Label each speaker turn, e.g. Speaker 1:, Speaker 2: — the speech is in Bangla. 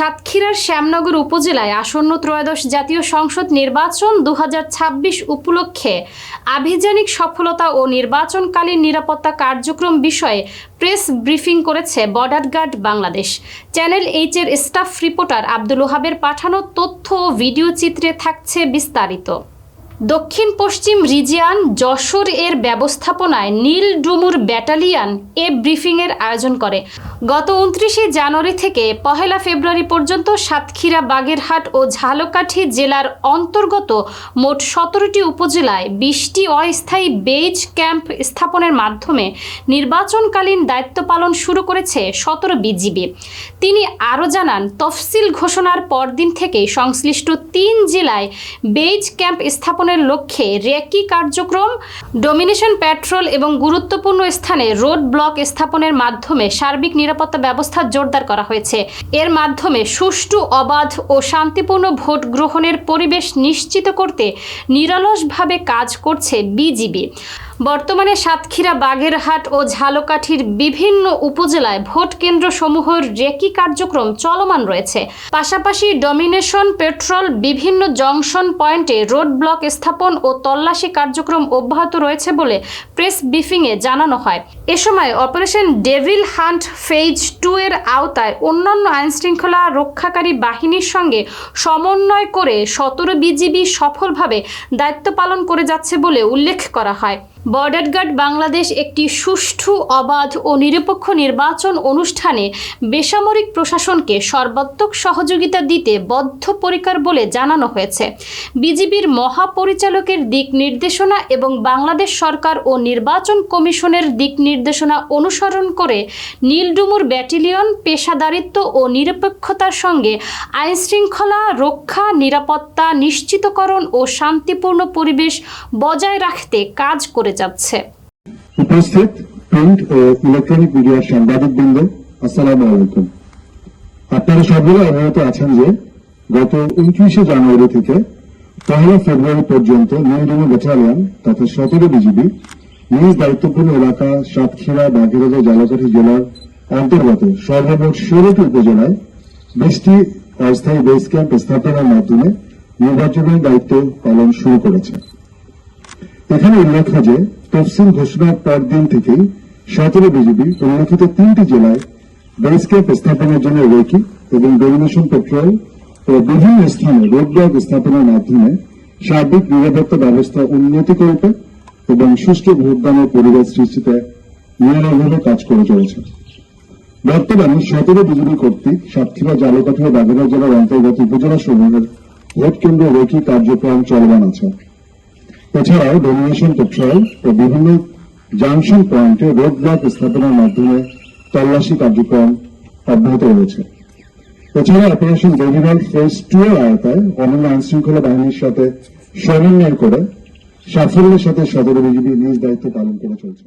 Speaker 1: সাতক্ষীরার শ্যামনগর উপজেলায় আসন্ন ত্রয়োদশ জাতীয় সংসদ নির্বাচন দু হাজার ছাব্বিশ উপলক্ষে আভিযানিক সফলতা ও নির্বাচনকালীন নিরাপত্তা কার্যক্রম বিষয়ে প্রেস ব্রিফিং করেছে border guard Bangladesh. Channel H এর স্টাফ রিপোর্টার আব্দুল ওহাবের পাঠানো তথ্য ও ভিডিও চিত্রে থাকছে বিস্তারিত। দক্ষিণ পশ্চিম রিজিয়ান যশোর এর ব্যবস্থাপনায় নীল ডুমুর ব্যাটালিয়ন এ ব্রিফিংয়ের আয়োজন করে। গত উনত্রিশে জানুয়ারি থেকে পহেলা ফেব্রুয়ারি পর্যন্ত সাতক্ষীরা, বাগেরহাট ও ঝালকাঠি জেলার অন্তর্গত মোট সতেরোটি উপজেলায় বিশটি অস্থায়ী বেজ ক্যাম্প স্থাপনের মাধ্যমে নির্বাচনকালীন দায়িত্ব পালন শুরু করেছে সতেরো বিজিবি। তিনি আরও জানান, তফসিল ঘোষণার পরদিন থেকে সংশ্লিষ্ট তিন জেলায় বেজ ক্যাম্প স্থাপনের লক্ষ্যে রেকি কার্যক্রম, ডোমিনেশন প্যাট্রোল এবং গুরুত্বপূর্ণ স্থানে রোড ব্লক স্থাপনের মাধ্যমে সার্বিক নিরাপত্তা ব্যবস্থা জোরদার করা হয়েছে। এর মাধ্যমে সুষ্ঠু, অবাধ ও শান্তিপূর্ণ ভোট গ্রহণের পরিবেশ নিশ্চিত করতে নিরলসভাবে কাজ করছে বিজিবি। বর্তমানে সাতক্ষীরা, বাগেরহাট ও ঝালকাঠির বিভিন্ন উপজেলায় ভোট কেন্দ্র সমূহের রেকি কার্যক্রম চলমান রয়েছে। পাশাপাশি ডমিনেশন পেট্রোল, বিভিন্ন জংশন পয়েন্টে রোড ব্লক স্থাপন ও তল্লাশি কার্যক্রম অব্যাহত রয়েছে বলে প্রেস ব্রিফিংয়ে জানানো হয়। এ সময় operation devil hunt phase two এর আওতায় অন্যান্য আইনশৃঙ্খলা রক্ষাকারী বাহিনীর সঙ্গে সমন্বয় করে সতেরো বিজিবি সফলভাবে দায়িত্ব পালন করে যাচ্ছে বলে উল্লেখ করা হয়। বর্ডার গার্ড বাংলাদেশ একটি সুষ্ঠু, অবাধ ও নিরপেক্ষ নির্বাচন অনুষ্ঠানে বেসামরিক প্রশাসনকে সর্বাত্মক সহযোগিতা দিতে বদ্ধপরিকর বলে জানানো হয়েছে। বিজিবির মহাপরিচালকের দিক নির্দেশনা এবং বাংলাদেশ সরকার ও নির্বাচন কমিশনের দিক নির্দেশনা অনুসরণ করে নীলডুমুর ব্যাটালিয়ন, পেশাদারিত্ব ও নিরপেক্ষতার সঙ্গে আইনশৃঙ্খলা রক্ষা, নিরাপত্তা, নিশ্চিতকরণ ও শান্তিপূর্ণ পরিবেশ বজায় রাখতে কাজ করে যাচ্ছে।
Speaker 2: উপস্থিত প্রিন্ট ও ইলেকট্রনিক মিডিয়ার সাংবাদিক বৃন্দ আসসালামু আলাইকুম। আপনারা সবাই অবগত আছেন যে গত উনত্রিশে জানুয়ারি থেকে পহেলা ফেব্রুয়ারি পর্যন্ত নীলডুমা ব্যাটালিয়ন তথা সতেরো বিজিবি নিজ দায়িত্বপূর্ণ এলাকা সাতক্ষীরা বাগেরহাট জালাকাঠি জেলার অন্তর্গত সর্বমোট ষোলোটি উপজেলায় বৃষ্টি অস্থায়ী বেস ক্যাম্প স্থাপনের মাধ্যমে নির্বাচনের দায়িত্ব পালন শুরু করেছে। এখানে উল্লেখ্য যে তফসিল ঘোষণার পরদিন থেকেই সতেরো বিজিবি উল্লেখিত তিনটি জেলায় বেস ক্যাম্প স্থাপনের জন্য রেকি এবং ডোমিনেশন পেট্রোল ও বিভিন্ন স্থানে রোডব্লক স্থাপনের মাধ্যমে সার্বিক নিরাপত্তা ব্যবস্থা উন্নতি করতে এবং সুষ্ঠু ভোটদানের পরিবেশ সৃষ্টিতে নিয়মভাবে কাজ করে চলেছে। বর্তমানে সতেরো বিজেপি কর্তৃক সাতক্ষীরা জালকাঠি ও বাগেরহাট জেলার অন্তর্গত উপজেলা সমূহের ভোট কেন্দ্র রেকি কার্যক্রম চলমান আছে। এছাড়াও ডোমিনেশন পেট্রোল ও বিভিন্ন জাংশন পয়েন্টে রোড ব্লক স্থাপনের মাধ্যমে তল্লাশি কার্যক্রম অব্যাহত রয়েছে। এছাড়া অপারেশন ডেভিভাল ফেজ টু এর আওতায় অন্যান্য আইনশৃঙ্খলা বাহিনীর সাথে সমন্বয় করে সাফল্যের সাথে সদর বিজিবি নিজ দায়িত্ব পালন করে চলছে।